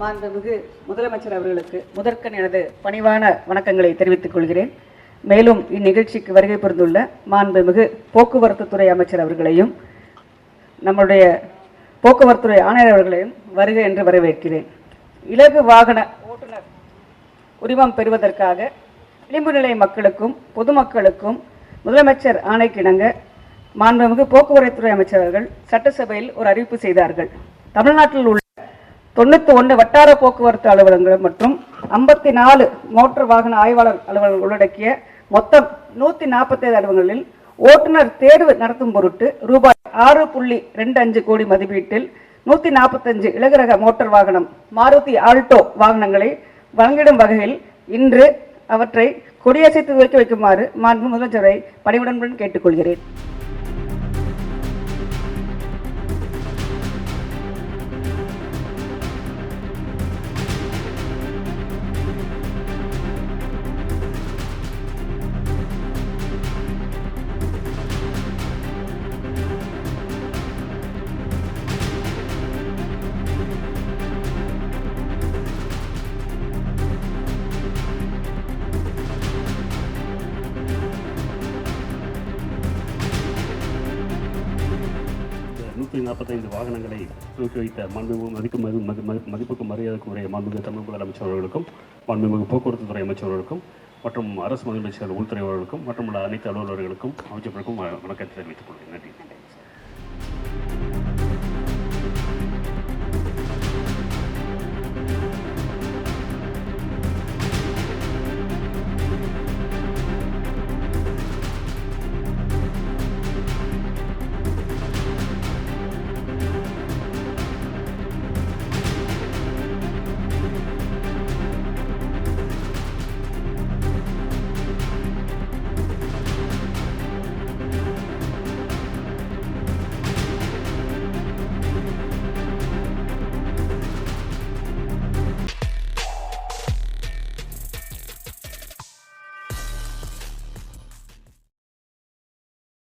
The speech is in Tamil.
மாண்புமிகு முதலமைச்சர் அவர்களுக்கு முதற்கண் எனது பணிவான வணக்கங்களை தெரிவித்துக் கொள்கிறேன். மேலும் இந்நிகழ்ச்சிக்கு வருகை புரிந்துள்ள மாண்புமிகு போக்குவரத்துத்துறை அமைச்சர் அவர்களையும் நம்முடைய போக்குவரத்துறை ஆணையர் அவர்களையும் வருக என்று வரவேற்கிறேன். இலகு வாகன ஓட்டுநர் உரிமம் பெறுவதற்காக விளிம்பு நிலை மக்களுக்கும் பொதுமக்களுக்கும் முதலமைச்சர் ஆணைக்கிணங்க மாண்புமிகு போக்குவரத்துறை அமைச்சர் அவர்கள் சட்டசபையில் ஒரு அறிவிப்பு செய்தார்கள். தமிழ்நாட்டில் உள்ள தொண்ணூத்தி ஒன்று வட்டார போக்குவரத்து அலுவலகங்கள் மற்றும் ஐம்பத்தி நாலு மோட்டார் வாகன ஆய்வாளர் அலுவலர்கள் உள்ளடக்கிய மொத்தம் நூத்தி நாற்பத்தைந்து அலுவலகங்களில் ஓட்டுநர் தேர்வு நடத்தும் பொருட்டு ரூபாய் ஆறு புள்ளி ரெண்டு அஞ்சு கோடி மதிப்பீட்டில் நூத்தி நாற்பத்தஞ்சு இலகுரக மோட்டார் வாகனம் மாருதி ஆல்டோ வாகனங்களை வழங்கிடும் வகையில் இன்று அவற்றை கொடியசைத்து துவக்கி வைக்குமாறு மாண்பு முதலமைச்சரை பணிவுடன் கேட்டுக்கொள்கிறேன். நூற்றி நாற்பத்தைந்து வாகனங்களை தூக்கி வைத்த மாண்புமிகு மதிப்பு மதி மதி மதி- மதிப்புக்கு மரியாதைக்குரிய மாண்புமிகு தமிழ் முதலமைச்சர் அவர்களுக்கும் மாண்புமிகு போக்குவரத்து துறை அமைச்சர்களுக்கும் மற்றும் அரசு முதலமைச்சர் உள்துறை அவர்களுக்கும் மற்றும் உள்ள அனைத்து அலுவலர்களுக்கும் அமைச்சர்களுக்கும் வணக்கத்தை தெரிவித்துக் கொள்கிறேன். நன்றி.